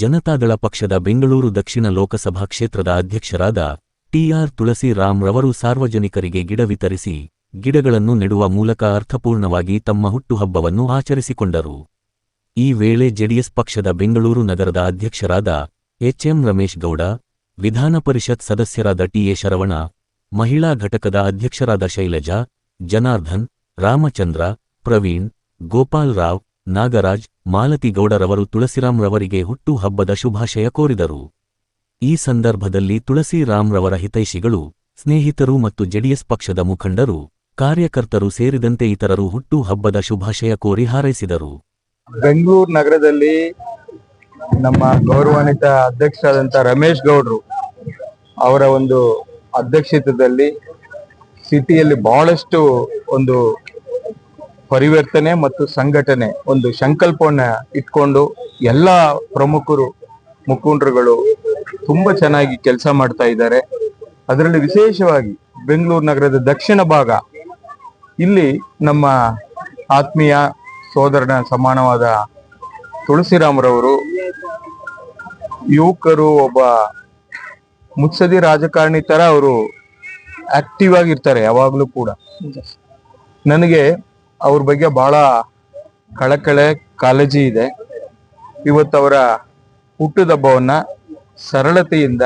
ಜನತಾದಳ ಪಕ್ಷದ ಬೆಂಗಳೂರು ದಕ್ಷಿಣ ಲೋಕಸಭಾ ಕ್ಷೇತ್ರದ ಅಧ್ಯಕ್ಷರಾದ ಟಿಆರ್ ತುಳಸಿರಾಮ್ ರವರು ಸಾರ್ವಜನಿಕರಿಗೆ ಗಿಡ ವಿತರಿಸಿ, ಗಿಡಗಳನ್ನು ನೆಡುವ ಮೂಲಕ ಅರ್ಥಪೂರ್ಣವಾಗಿ ತಮ್ಮ ಹುಟ್ಟುಹಬ್ಬವನ್ನು ಆಚರಿಸಿಕೊಂಡರು. ಈ ವೇಳೆ ಜೆಡಿಎಸ್ ಪಕ್ಷದ ಬೆಂಗಳೂರು ನಗರದ ಅಧ್ಯಕ್ಷರಾದ ಎಚ್ಎಂ ರಮೇಶ್ ಗೌಡ, ವಿಧಾನ ಪರಿಷತ್ ಸದಸ್ಯರಾದ ಟಿಎ ಶರವಣ, ಮಹಿಳಾ ಘಟಕದ ಅಧ್ಯಕ್ಷರಾದ ಶೈಲಜಾ ಜನಾರ್ಧನ್ ರಾಮಚಂದ್ರ, ಪ್ರವೀಣ್, ಗೋಪಾಲ್ ರಾವ್ ನಾಗರಾಜ್, ಮಾಲತಿಗೌಡರವರು ತುಳಸಿರಾಮ್ ರವರಿಗೆ ಹುಟ್ಟು ಹಬ್ಬದ ಶುಭಾಶಯ ಕೋರಿದರು. ಈ ಸಂದರ್ಭದಲ್ಲಿ ತುಳಸಿರಾಮ್ ರವರ ಹಿತೈಷಿಗಳು, ಸ್ನೇಹಿತರು ಮತ್ತು ಜೆಡಿಎಸ್ ಪಕ್ಷದ ಮುಖಂಡರು, ಕಾರ್ಯಕರ್ತರು ಸೇರಿದಂತೆ ಇತರರು ಹುಟ್ಟುಹಬ್ಬದ ಶುಭಾಶಯ ಕೋರಿ ಹಾರೈಸಿದರು. ಬೆಂಗಳೂರು ನಗರದಲ್ಲಿ ನಮ್ಮ ಗೌರವಾನ್ವಿತ ಅಧ್ಯಕ್ಷರಾದಂತ ರಮೇಶ್ ಗೌಡರು ಅವರ ಒಂದು ಅಧ್ಯಕ್ಷತೆಯಲ್ಲಿ ಸಿಟಿಯಲ್ಲಿ ಬಹಳಷ್ಟು ಒಂದು ಪರಿವರ್ತನೆ ಮತ್ತು ಸಂಘಟನೆ ಒಂದು ಸಂಕಲ್ಪವನ್ನ ಇಟ್ಕೊಂಡು ಎಲ್ಲ ಪ್ರಮುಖರು ಮುಖಂಡರುಗಳು ತುಂಬಾ ಚೆನ್ನಾಗಿ ಕೆಲಸ ಮಾಡ್ತಾ ಇದ್ದಾರೆ. ಅದರಲ್ಲಿ ವಿಶೇಷವಾಗಿ ಬೆಂಗಳೂರು ನಗರದ ದಕ್ಷಿಣ ಭಾಗ ಇಲ್ಲಿ ನಮ್ಮ ಆತ್ಮೀಯ ಸೋದರನ ಸಮಾನವಾದ ತುಳಸಿರಾಮರವರು ಯುವಕರು ಒಬ್ಬ ಮುತ್ಸದಿ ರಾಜಕಾರಣಿ ತರ ಅವರು ಆಕ್ಟಿವ್ ಆಗಿರ್ತಾರೆ ಯಾವಾಗ್ಲೂ ಕೂಡ. ನನಗೆ ಅವ್ರ ಬಗ್ಗೆ ಬಹಳ ಕಳಕಳೆ ಕಾಳಜಿ ಇದೆ. ಇವತ್ತು ಅವರ ಹುಟ್ಟುದಬ್ಬವನ್ನ ಸರಳತೆಯಿಂದ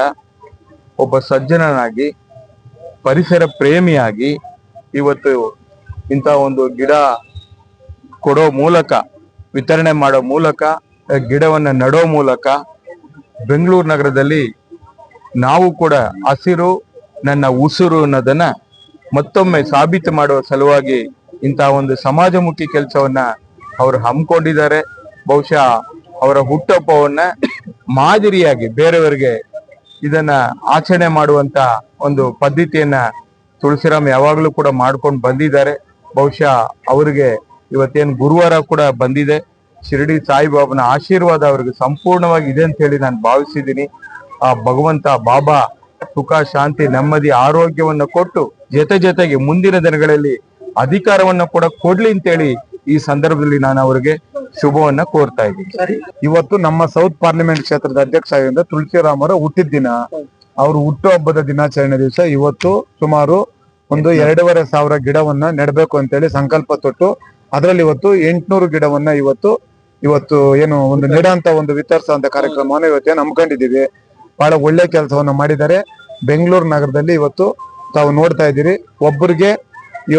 ಒಬ್ಬ ಸಜ್ಜನನಾಗಿ, ಪರಿಸರ ಪ್ರೇಮಿಯಾಗಿ ಇವತ್ತು ಇಂಥ ಒಂದು ಗಿಡ ಕೊಡೋ ಮೂಲಕ, ವಿತರಣೆ ಮಾಡೋ ಮೂಲಕ ಗಿಡವನ್ನು ಗಿಡವನ್ನ ನೆಡೋ ಮೂಲಕ ಬೆಂಗಳೂರು ನಗರದಲ್ಲಿ ನಾವು ಕೂಡ ಹಸಿರು, ನನ್ನ ಉಸಿರು ಅನ್ನೋದನ್ನ ಮತ್ತೊಮ್ಮೆ ಸಾಬೀತು ಮಾಡುವ ಸಲುವಾಗಿ ಇಂತಹ ಒಂದು ಸಮಾಜಮುಖಿ ಕೆಲಸವನ್ನ ಅವರು ಹಮ್ಮಿಕೊಂಡಿದ್ದಾರೆ ಬಹುಶಃ ಅವರ ಹುಟ್ಟಪ್ಪವನ್ನ ಮಾದರಿಯಾಗಿ ಬೇರೆಯವರಿಗೆ ಇದನ್ನ ಆಚರಣೆ ಮಾಡುವಂತ ಒಂದು ಪದ್ಧತಿಯನ್ನ ತುಳಸಿರಾಮ್ ಯಾವಾಗಲೂ ಕೂಡ ಮಾಡ್ಕೊಂಡು ಬಂದಿದ್ದಾರೆ. ಬಹುಶಃ ಅವರಿಗೆ ಇವತ್ತೇನು ಗುರುವಾರ ಕೂಡ ಬಂದಿದೆ. ಶಿರಡಿ ಸಾಯಿಬಾಬನ ಆಶೀರ್ವಾದ ಅವರಿಗೆ ಸಂಪೂರ್ಣವಾಗಿ ಇದೆ ಅಂತ ಹೇಳಿ ನಾನು ಭಾವಿಸಿದ್ದೀನಿ. ಆ ಭಗವಂತ ಬಾಬಾ ಸುಖ, ಶಾಂತಿ, ನೆಮ್ಮದಿ, ಆರೋಗ್ಯವನ್ನು ಕೊಟ್ಟು ಜೊತೆ ಜೊತೆಗೆ ಮುಂದಿನ ದಿನಗಳಲ್ಲಿ ಅಧಿಕಾರವನ್ನ ಕೂಡ ಕೊಡ್ಲಿ ಅಂತೇಳಿ ಈ ಸಂದರ್ಭದಲ್ಲಿ ನಾನು ಅವರಿಗೆ ಶುಭವನ್ನ ಕೋರ್ತಾ ಇದ್ದೀನಿ. ಇವತ್ತು ನಮ್ಮ ಸೌತ್ ಪಾರ್ಲಿಮೆಂಟ್ ಕ್ಷೇತ್ರದ ಅಧ್ಯಕ್ಷ ಆಗಿದ್ದ ತುಳಸಿರಾಮ್ ಅವರ ಹುಟ್ಟಿದ ದಿನ. ಹುಟ್ಟು ಹುಟ್ಟುಹಬ್ಬದ ದಿನಾಚರಣೆ ದಿವಸ ಇವತ್ತು ಸುಮಾರು ಒಂದು ಎರಡೂವರೆ ಸಾವಿರ ಗಿಡವನ್ನ ನೆಡಬೇಕು ಅಂತೇಳಿ ಸಂಕಲ್ಪ ತೊಟ್ಟು ಅದರಲ್ಲಿ ಇವತ್ತು ಎಂಟುನೂರು ಗಿಡವನ್ನ ಇವತ್ತು ಇವತ್ತು ಏನು ಒಂದು ನೆಡಂತ ಒಂದು ವಿತರಿಸುವಂತ ಕಾರ್ಯಕ್ರಮವನ್ನು ಇವತ್ತೇ ಹಮ್ಮಿಕೊಂಡಿದ್ದೀವಿ ಬಹಳ ಒಳ್ಳೆ ಕೆಲಸವನ್ನ ಮಾಡಿದ್ದಾರೆ. ಬೆಂಗಳೂರು ನಗರದಲ್ಲಿ ಇವತ್ತು ತಾವು ನೋಡ್ತಾ ಇದ್ದೀರಿ. ಒಬ್ಬರಿಗೆ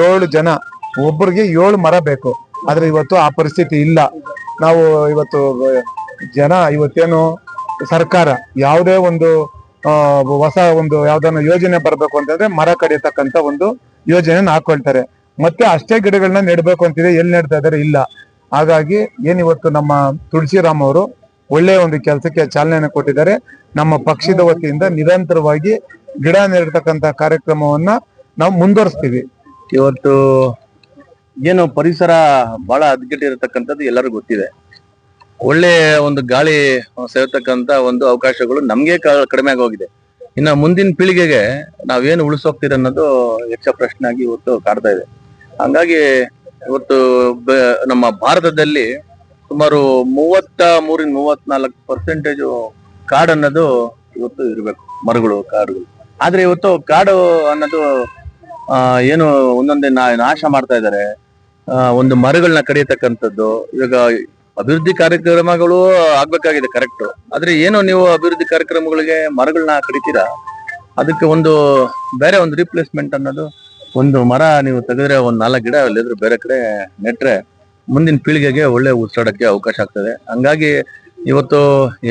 ಏಳು ಜನ ಒಬ್ಬರಿಗೆ ಏಳು ಮರ ಬೇಕು. ಆದ್ರೆ ಇವತ್ತು ಆ ಪರಿಸ್ಥಿತಿ ಇಲ್ಲ. ನಾವು ಇವತ್ತು, ಜನ ಇವತ್ತೇನು ಸರ್ಕಾರ ಯಾವುದೇ ಒಂದು ಹೊಸ ಒಂದು ಯಾವ್ದಾನ ಯೋಜನೆ ಬರಬೇಕು ಅಂತಂದ್ರೆ ಮರ ಕಡಿಯತಕ್ಕಂತ ಒಂದು ಯೋಜನೆ ಹಾಕೊಳ್ತಾರೆ. ಮತ್ತೆ ಅಷ್ಟೇ ಗಿಡಗಳನ್ನ ನೆಡ್ಬೇಕು ಅಂತಿದೆ, ಎಲ್ಲಿ ನೆಡ್ತಾ ಇದಾರೆ ಇಲ್ಲ. ಹಾಗಾಗಿ ಏನಿವತ್ತು ನಮ್ಮ ತುಳಸಿರಾಮ್ ಅವರು ಒಳ್ಳೆಯ ಒಂದು ಕೆಲಸಕ್ಕೆ ಚಾಲನೆಯನ್ನು ಕೊಟ್ಟಿದ್ದಾರೆ. ನಮ್ಮ ಪಕ್ಷದ ವತಿಯಿಂದ ನಿರಂತರವಾಗಿ ಗಿಡ ನೆಡ್ತಕ್ಕಂತ ಕಾರ್ಯಕ್ರಮವನ್ನ ನಾವು ಮುಂದುವರಿಸ್ತೀವಿ. ಇವತ್ತು ಏನು ಪರಿಸರ ಬಹಳ ಹದಗೆಟ್ಟಿರತಕ್ಕಂಥದ್ದು ಎಲ್ಲರಿಗೂ ಗೊತ್ತಿದೆ. ಒಳ್ಳೆ ಒಂದು ಗಾಳಿ ಸೇರ್ತಕ್ಕಂತ ಒಂದು ಅವಕಾಶಗಳು ನಮ್ಗೆ ಕಡಿಮೆ ಆಗೋಗಿದೆ. ಇನ್ನ ಮುಂದಿನ ಪೀಳಿಗೆಗೆ ನಾವೇನು ಉಳಿಸೋಗ್ತೀರ ಅನ್ನೋದು ಯಕ್ಷ ಪ್ರಶ್ನೆ ಆಗಿ ಇವತ್ತು ಕಾಡ್ತಾ ಇದೆ. ಹಂಗಾಗಿ ಇವತ್ತು ನಮ್ಮ ಭಾರತದಲ್ಲಿ ಸುಮಾರು ಮೂವತ್ತ ಮೂರಿಂದ ಮೂವತ್ನಾಲ್ಕು ಪರ್ಸೆಂಟೇಜು ಕಾಡು ಅನ್ನೋದು ಇವತ್ತು ಇರಬೇಕು, ಮರಗಳು, ಕಾಡುಗಳು. ಆದ್ರೆ ಇವತ್ತು ಕಾಡು ಅನ್ನೋದು ಏನು ಒಂದೊಂದೇ ನಾಶ ಮಾಡ್ತಾ ಇದ್ದಾರೆ. ಒಂದು ಮರಗಳನ್ನ ಕಡಿಯತಕ್ಕಂಥದ್ದು, ಇವಾಗ ಅಭಿವೃದ್ಧಿ ಕಾರ್ಯಕ್ರಮಗಳು ಆಗ್ಬೇಕಾಗಿದೆ ಕರೆಕ್ಟ್ ಆದ್ರೆ ಏನು ನೀವು ಅಭಿವೃದ್ಧಿ ಕಾರ್ಯಕ್ರಮಗಳಿಗೆ ಮರಗಳನ್ನ ಕಡಿತೀರಾ? ಅದಕ್ಕೆ ಒಂದು ಬೇರೆ ಒಂದು ರಿಪ್ಲೇಸ್ಮೆಂಟ್ ಅನ್ನೋದು, ಒಂದು ಮರ ನೀವು ತೆಗೆದ್ರೆ ಒಂದು ನಾಲ್ಕು ಗಿಡ ಅಲ್ಲಿದ್ರೆ ಬೇರೆ ಕಡೆ ನೆಟ್ರೆ ಮುಂದಿನ ಪೀಳಿಗೆಗೆ ಒಳ್ಳೆ ಉಸಿರಾಡಕ್ಕೆ ಅವಕಾಶ ಆಗ್ತದೆ. ಹಂಗಾಗಿ ಇವತ್ತು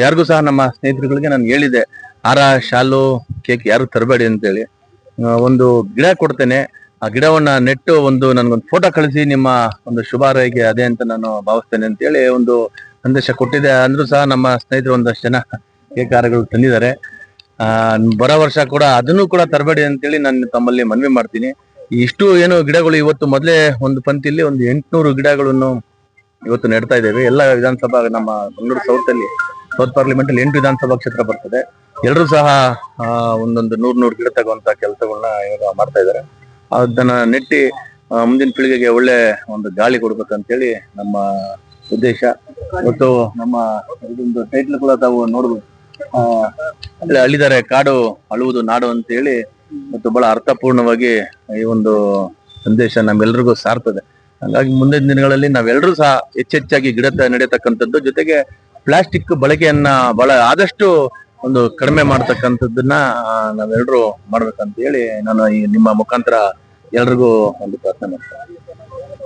ಯಾರಿಗೂ ಸಹ ನಮ್ಮ ಸ್ನೇಹಿತರುಗಳಿಗೆ ನಾನು ಹೇಳಿದೆ, ಹಾರ, ಶಾಲು, ಕೇಕ್ ಯಾರು ತರಬೇಡಿ ಅಂತೇಳಿ. ಒಂದು ಗಿಡ ಕೊಡ್ತೇನೆ. ಆ ಗಿಡವನ್ನ ನೆಟ್ಟು ಒಂದು ನನ್ಗೊಂದು ಫೋಟೋ ಕಳಿಸಿ, ನಿಮ್ಮ ಒಂದು ಶುಭಾರೈಕೆ ಅದೇ ಅಂತ ನಾನು ಭಾವಿಸ್ತೇನೆ ಅಂತೇಳಿ ಒಂದು ಸಂದೇಶ ಕೊಟ್ಟಿದೆ ಅಂದ್ರೂ ಸಹ ನಮ್ಮ ಸ್ನೇಹಿತರು ಒಂದಷ್ಟು ಜನ ಕಾರ್ಯಗಳು ತಂದಿದ್ದಾರೆ. ಬರೋ ವರ್ಷ ಕೂಡ ಅದನ್ನು ಕೂಡ ತರಬೇಡಿ ಅಂತೇಳಿ ನಾನು ತಮ್ಮಲ್ಲಿ ಮನವಿ ಮಾಡ್ತೀನಿ. ಇಷ್ಟು ಏನು ಗಿಡಗಳು ಇವತ್ತು ಮೊದಲೇ ಒಂದು ಪಂಕ್ತಿಯಲ್ಲಿ ಒಂದು ಎಂಟುನೂರು ಗಿಡಗಳನ್ನು ಇವತ್ತು ನೆಡ್ತಾ ಇದ್ದೇವೆ. ಎಲ್ಲ ವಿಧಾನಸಭಾ ನಮ್ಮ ಬೆಂಗಳೂರು ಸೌತ್ ಅಲ್ಲಿ ಸೌತ್ ಪಾರ್ಲಿಮೆಂಟ್ ಅಲ್ಲಿ ಎಂಟು ವಿಧಾನಸಭಾ ಕ್ಷೇತ್ರ ಬರ್ತದೆ. ಎಲ್ಲರೂ ಸಹ ಒಂದೊಂದು ನೂರ್ ನೂರ್ ಗಿಡ ತಗುವಂತ ಕೆಲಸಗಳನ್ನ ಇವಾಗ ಮಾಡ್ತಾ ಇದ್ದಾರೆ ಅದನ್ನ ನೆಟ್ಟಿ ಮುಂದಿನ ಪೀಳಿಗೆಗೆ ಒಳ್ಳೆ ಒಂದು ಗಾಳಿ ಕೊಡ್ಬೇಕಂತೇಳಿ ನಮ್ಮ ಉದ್ದೇಶ. ಮತ್ತು ನಮ್ಮ ಇದೊಂದು ಟೈಟ್ಲ್ ಕೂಡ ತಾವು ನೋಡ್ಬೋದು ಅಲ್ಲಿದ್ದಾರೆ ಕಾಡು ಅಳುವುದು, ನಾಡು ಅಂತ ಹೇಳಿ ಮತ್ತು ಬಹಳ ಅರ್ಥಪೂರ್ಣವಾಗಿ ಈ ಒಂದು ಸಂದೇಶ ನಮ್ಮೆಲ್ರಿಗೂ ಸಾರ್ತದೆ. ಹಾಗಾಗಿ ಮುಂದಿನ ದಿನಗಳಲ್ಲಿ ನಾವೆಲ್ಲರೂ ಸಹ ಹೆಚ್ಚೆಚ್ಚಾಗಿ ಗಿಡ ನಡೆಯತಕ್ಕಂಥದ್ದು ಜೊತೆಗೆ ಪ್ಲಾಸ್ಟಿಕ್ ಬಳಕೆಯನ್ನ ಬಹಳ ಆದಷ್ಟು ಒಂದು ಕಡಿಮೆ ಮಾಡ್ತಕ್ಕಂಥದ್ದನ್ನ ನಾವೆಲ್ಲರೂ ಮಾಡ್ಬೇಕಂತ ಹೇಳಿ ನಾನು ಈ ನಿಮ್ಮ ಮುಖಾಂತರ ಎಲ್ರಿಗೂ ಒಂದು ಪ್ರಾರ್ಥನೆ ಮಾಡ್ತೇನೆ.